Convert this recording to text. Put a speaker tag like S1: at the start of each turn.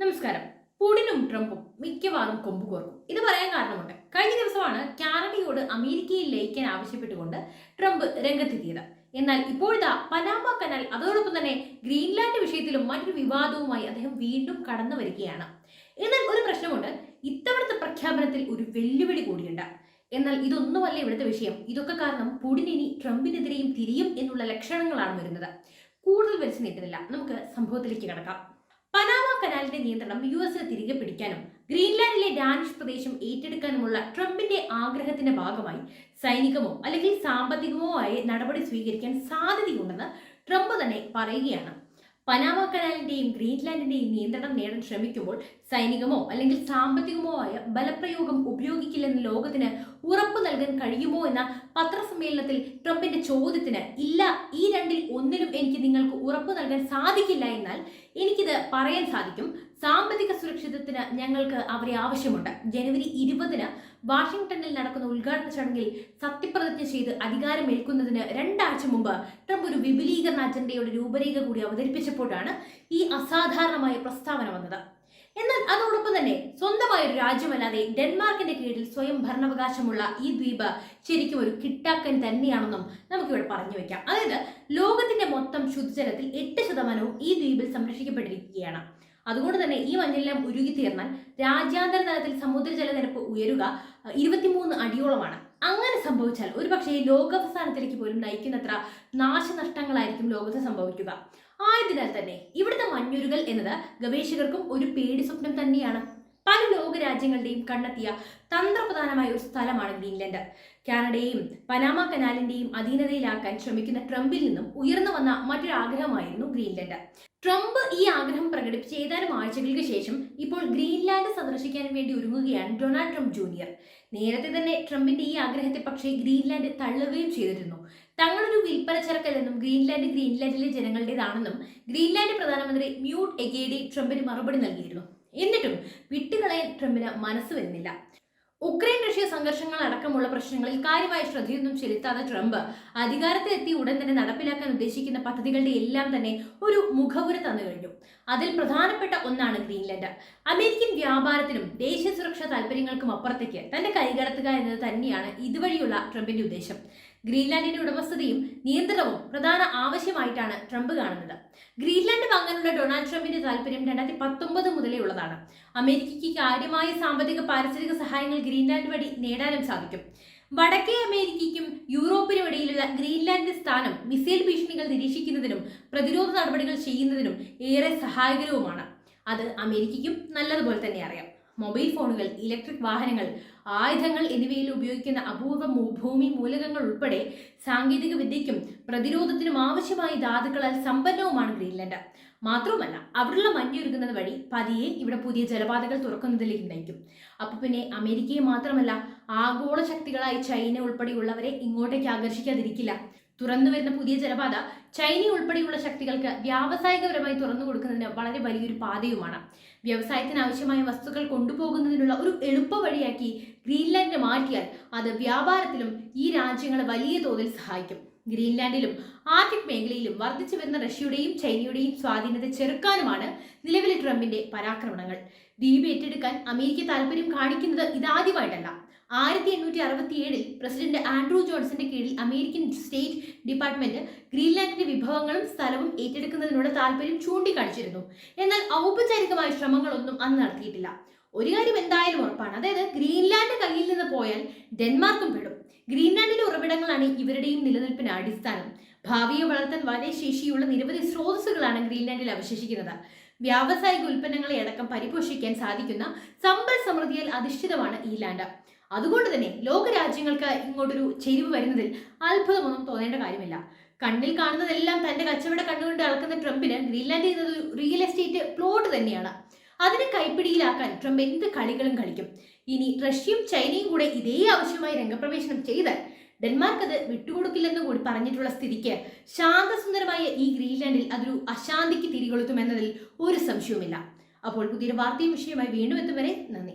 S1: നമസ്കാരം. പുടിനും ട്രംപും മിക്കവാറും കൊമ്പ് കോർക്കും. ഇത് പറയാൻ കാരണമുണ്ട്. കഴിഞ്ഞ ദിവസമാണ് കാനഡയോട് അമേരിക്കയിൽ ലയിക്കാൻ ആവശ്യപ്പെട്ടുകൊണ്ട് ട്രംപ് രംഗത്തെത്തിയത്. എന്നാൽ ഇപ്പോഴത്തെ പനാമ കനാൽ അതോടൊപ്പം തന്നെ ഗ്രീൻലാൻഡ് വിഷയത്തിലും മറ്റൊരു വിവാദവുമായി അദ്ദേഹം വീണ്ടും കടന്നു വരികയാണ്. എന്നാൽ ഒരു പ്രശ്നമുണ്ട്. ഇത്തവണത്തെ പ്രഖ്യാപനത്തിൽ ഒരു വെല്ലുവിളി കൂടിയുണ്ട്. എന്നാൽ ഇതൊന്നുമല്ല ഇവിടുത്തെ വിഷയം. ഇതൊക്കെ കാരണം പുടിനിനി ട്രംപിനെതിരെയും തിരിയും എന്നുള്ള ലക്ഷണങ്ങളാണ് വരുന്നത്. കൂടുതൽ വലിച്ചു നീട്ടുന്നില്ല. നമുക്ക് സംഭവത്തിലേക്ക് കടക്കാം. പനാമ കനാലിന്റെ നിയന്ത്രണം യു എസിന് തിരികെ പിടിക്കാനും ഗ്രീൻലാൻഡിലെ ഡാനിഷ് പ്രദേശം ഏറ്റെടുക്കാനുമുള്ള ട്രംപിന്റെ ആഗ്രഹത്തിന്റെ ഭാഗമായി സൈനികമോ അല്ലെങ്കിൽ സാമ്പത്തികമോ ആയി നടപടി സ്വീകരിക്കാൻ സാധ്യതയുണ്ടെന്ന് ട്രംപ് തന്നെ പറയുകയാണ്. പനാമ കനാലിന്റെയും ഗ്രീൻലാൻഡിന്റെയും നിയന്ത്രണം നേടാൻ ശ്രമിക്കുമ്പോൾ സൈനികമോ അല്ലെങ്കിൽ സാമ്പത്തികമോ ആയ ബലപ്രയോഗം ഉപയോഗിക്കില്ലെന്ന് ലോകത്തിന് ഉറപ്പ് നൽകാൻ കഴിയുമോ എന്ന പത്രസമ്മേളനത്തിൽ ട്രംപിന്റെ ചോദ്യത്തിന് ഇല്ല ഈ രണ്ടിൽ ഒന്നിലും എനിക്ക് നിങ്ങൾക്ക് ഉറപ്പ് നൽകാൻ സാധിക്കില്ല എന്നാൽ എനിക്കിത് പറയാൻ സാധിക്കും. സാമ്പത്തിക സുരക്ഷിതത്തിന് ഞങ്ങൾക്ക് അവരെ ആവശ്യമുണ്ട്. ജനുവരി ഇരുപതിന് വാഷിംഗ്ടണിൽ നടക്കുന്ന ഉദ്ഘാടന ചടങ്ങിൽ സത്യപ്രതിജ്ഞ ചെയ്ത് അധികാരമേൽക്കുന്നതിന് രണ്ടാഴ്ച മുമ്പ് ട്രംപ് ഒരു വിപുലീകരണ അജണ്ടയുടെ രൂപരേഖ കൂടി അവതരിപ്പിച്ചപ്പോഴാണ് ഈ അസാധാരണമായ പ്രസ്താവന വന്നത്. തന്നെ സ്വന്തമായ ഒരു രാജ്യമല്ലാതെ ഡെൻമാർക്കിന്റെ കീഴിൽ സ്വയം ഭരണാവകാശമുള്ള ഈ ദ്വീപ് ശരിക്കും ഒരു കിട്ടാക്കൻ തന്നെയാണെന്നും നമുക്കിവിടെ പറഞ്ഞു വെക്കാം. അതായത് ലോകത്തിന്റെ മൊത്തം ശുദ്ധജലത്തിൽ എട്ട് ശതമാനവും ഈ ദ്വീപിൽ സംരക്ഷിക്കപ്പെട്ടിരിക്കുകയാണ്. അതുകൊണ്ട് തന്നെ ഈ മഞ്ഞെല്ലാം ഉരുകിത്തീർന്നാൽ രാജ്യാന്തര തലത്തിൽ സമുദ്രജലനിരപ്പ് ഉയരുക ഇരുപത്തിമൂന്ന് അടിയോളമാണ്. അങ്ങനെ സംഭവിച്ചാൽ ഒരുപക്ഷെ ലോകാവസാനത്തിലേക്ക് പോലും നയിക്കുന്നത്ര നാശനഷ്ടങ്ങളായിരിക്കും ലോകത്ത് സംഭവിക്കുക. ആയതിനാൽ തന്നെ ഇവിടുത്തെ മഞ്ഞുരുകൾ എന്നത് ഗവേഷകർക്കും ഒരു പേടി സ്വപ്നം തന്നെയാണ്. പല ലോക രാജ്യങ്ങളുടെയും കണ്ടെത്തിയ തന്ത്രപ്രധാനമായ ഒരു സ്ഥലമാണ് ഗ്രീൻലൻഡ്. കാനഡയെയും പനാമ കനാലിന്റെയും അധീനതയിലാക്കാൻ ശ്രമിക്കുന്ന ട്രംപിൽ നിന്നും ഉയർന്നു വന്ന മറ്റൊരു ആഗ്രഹമായിരുന്നു ഗ്രീൻലൻഡ്. ട്രംപ് ഈ ആഗ്രഹം പ്രകടിപ്പിച്ച ഏതാനും ആഴ്ചകൾക്ക് ശേഷം ഇപ്പോൾ ഗ്രീൻലാൻഡ് സന്ദർശിക്കാൻ വേണ്ടി ഒരുങ്ങുകയാണ് ഡൊണാൾഡ് ട്രംപ് ജൂനിയർ. നേരത്തെ തന്നെ ട്രംപിന്റെ ഈ ആഗ്രഹത്തെ പക്ഷേ ഗ്രീൻലാൻഡ് തള്ളുകയും ചെയ്തിരുന്നു. തങ്ങളൊരു വിൽപ്പന ചരക്കല്ലെന്നും ഗ്രീൻലാൻഡ് ഗ്രീൻലാൻഡിലെ ജനങ്ങളുടേതാണെന്നും ഗ്രീൻലാൻഡ് പ്രധാനമന്ത്രി മ്യൂട്ട് എഗേഡി ട്രംപിന് മറുപടി നൽകിയിരുന്നു. എന്നിട്ടും വിട്ടുകളയാൻ ട്രംപിന് മനസ്സ് വരുന്നില്ല. ഉക്രൈൻ റഷ്യ സംഘർഷങ്ങൾ അടക്കമുള്ള പ്രശ്നങ്ങളിൽ കാര്യമായ ശ്രദ്ധയൊന്നും ചെലുത്താതെ ട്രംപ് അധികാരത്തിലെത്തി ഉടൻ തന്നെ നടപ്പിലാക്കാൻ ഉദ്ദേശിക്കുന്ന പദ്ധതികളുടെ എല്ലാം തന്നെ ഒരു മുഖവുര തന്നു കഴിഞ്ഞു. അതിൽ പ്രധാനപ്പെട്ട ഒന്നാണ് ഗ്രീൻലാൻഡ്. അമേരിക്കൻ വ്യാപാരത്തിനും ദേശീയ സുരക്ഷാ താല്പര്യങ്ങൾക്കും അപ്പുറത്തേക്ക് തന്റെ കൈകടത്തുക എന്നത് തന്നെയാണ് ഇതുവഴിയുള്ള ട്രംപിന്റെ ഉദ്ദേശം. ഗ്രീൻലാൻഡിന്റെ ഉടമസ്ഥതയും നിയന്ത്രണവും പ്രധാന ആവശ്യമായിട്ടാണ് ട്രംപ് കാണുന്നത്. ഗ്രീൻലാൻഡ് വാങ്ങാനുള്ള ഡൊണാൾഡ് ട്രംപിന്റെ താല്പര്യം രണ്ടായിരത്തി പത്തൊമ്പത് മുതലേ ഉള്ളതാണ്. അമേരിക്കയ്ക്ക് കാര്യമായ സാമ്പത്തിക പാരിസ്ഥിതിക സഹായങ്ങൾ ഗ്രീൻലാൻഡ് വഴി നേടാനും സാധിക്കും. വടക്കേ അമേരിക്കയ്ക്കും യൂറോപ്പിനും ഇടയിലുള്ള ഗ്രീൻലാൻഡിന്റെ സ്ഥാനം മിസൈൽ ഭീഷണികൾ നിരീക്ഷിക്കുന്നതിനും പ്രതിരോധ നടപടികൾ ചെയ്യുന്നതിനും ഏറെ സഹായകരവുമാണ്. അത് അമേരിക്കയ്ക്കും നല്ലതുപോലെ തന്നെ അറിയാം. മൊബൈൽ ഫോണുകൾ ഇലക്ട്രിക് വാഹനങ്ങൾ ആയുധങ്ങൾ എന്നിവയിൽ ഉപയോഗിക്കുന്ന അപൂർവ ഭൂമി മൂലകങ്ങൾ ഉൾപ്പെടെ സാങ്കേതിക വിദ്യയ്ക്കും പ്രതിരോധത്തിനും ആവശ്യമായ ധാതുക്കളാൽ സമ്പന്നവുമാണ് ഗ്രീൻലൻഡ്. മാത്രവുമല്ല അവിടെയുള്ള മഞ്ഞുരുകുന്നത് വഴി പതിയെ ഇവിടെ പുതിയ ജലപാതകൾ തുറക്കുന്നതിലേക്ക് നയിക്കും. അപ്പൊ പിന്നെ അമേരിക്കയെ മാത്രമല്ല ആഗോള ശക്തികളായി ചൈന ഉൾപ്പെടെയുള്ളവരെ ഇങ്ങോട്ടേക്ക് ആകർഷിക്കാതിരിക്കില്ല. തുറന്നു വരുന്ന പുതിയ ജലപാത ചൈന ഉൾപ്പെടെയുള്ള ശക്തികൾക്ക് വ്യാവസായികപരമായി തുറന്നു കൊടുക്കുന്നതിന് വളരെ വലിയൊരു പാതയുമാണ്. വ്യവസായത്തിന് ആവശ്യമായ വസ്തുക്കൾ കൊണ്ടുപോകുന്നതിനുള്ള ഒരു എളുപ്പ വഴിയാക്കി ഗ്രീൻലാൻഡ് മാറ്റിയാൽ അത് വ്യാപാരത്തിലും ഈ രാജ്യങ്ങളെ വലിയ തോതിൽ സഹായിക്കും. ഗ്രീൻലാൻഡിലും ആർട്ടിക് മേഖലയിലും വർദ്ധിച്ചു വരുന്ന റഷ്യയുടെയും ചൈനയുടെയും സ്വാധീനത ചെറുക്കാനുമാണ് നിലവിലെ ട്രംപിന്റെ പരാക്രമണങ്ങൾ. ദ്വീപ് ഏറ്റെടുക്കാൻ അമേരിക്ക താല്പര്യം കാണിക്കുന്നത് ഇതാദ്യമായിട്ടല്ല. ആയിരത്തി എണ്ണൂറ്റി അറുപത്തി ഏഴിൽ പ്രസിഡന്റ് ആൻഡ്രൂ ജോൺസന്റെ കീഴിൽ അമേരിക്കൻ സ്റ്റേറ്റ് ഡിപ്പാർട്ട്മെന്റ് ഗ്രീൻലാൻഡിന്റെ വിഭവങ്ങളും സ്ഥലവും ഏറ്റെടുക്കുന്നതിനുള്ള താല്പര്യം ചൂണ്ടിക്കാണിച്ചിരുന്നു. എന്നാൽ ഔപചാരികമായ ശ്രമങ്ങളൊന്നും അന്ന് നടത്തിയിട്ടില്ല. ഒരു കാര്യം എന്തായാലും ഉറപ്പാണ്. അതായത് ഗ്രീൻലാൻഡ് കയ്യിൽ നിന്ന് പോയാൽ ഡെൻമാർക്കും പെടും. ഗ്രീൻലാൻഡിന്റെ ഉറവിടങ്ങളാണ് ഇവരുടെയും നിലനിൽപ്പിന് അടിസ്ഥാനം. ഭാവിയെ വളർത്താൻ വളരെ ശേഷിയുള്ള നിരവധി സ്രോതസ്സുകളാണ് ഗ്രീൻലാൻഡിൽ അവശേഷിക്കുന്നത്. വ്യാവസായിക ഉൽപ്പന്നങ്ങളെ അടക്കം പരിപോഷിക്കാൻ സാധിക്കുന്ന സമ്പൽ സമൃദ്ധിയിൽ അധിഷ്ഠിതമാണ് ഈ ലാൻഡ്. അതുകൊണ്ട് തന്നെ ലോകരാജ്യങ്ങൾക്ക് ഇങ്ങോട്ടൊരു ചെരിവ് വരുന്നതിൽ അത്ഭുതമൊന്നും തോന്നേണ്ട കാര്യമില്ല. കണ്ണിൽ കാണുന്നതെല്ലാം തന്റെ കച്ചവട കണ്ണുകൊണ്ട് അളക്കുന്ന ട്രംപിന് ഗ്രീൻലാൻഡ് എന്നത് റിയൽ എസ്റ്റേറ്റ് പ്ലോട്ട് തന്നെയാണ്. അതിനെ കൈപ്പിടിയിലാക്കാൻ ട്രംപ് എന്ത് കളികളും കളിക്കും. ഇനി റഷ്യയും ചൈനയും കൂടെ ഇതേ ആവശ്യമായി രംഗപ്രവേശനം ചെയ്താൽ ഡെൻമാർക്ക് അത് വിട്ടുകൊടുക്കില്ലെന്ന് കൂടി പറഞ്ഞിട്ടുള്ള സ്ഥിതിക്ക് ശാന്തസുന്ദരമായ ഈ ഗ്രീൻലാൻഡിൽ അതൊരു അശാന്തിക്ക് തിരികൊളുത്തുമെന്നതിൽ ഒരു സംശയവുമില്ല. അപ്പോൾ പുതിയൊരു വാർത്തയും വിഷയമായി വീണ്ടും എത്തും വരെ നന്ദി.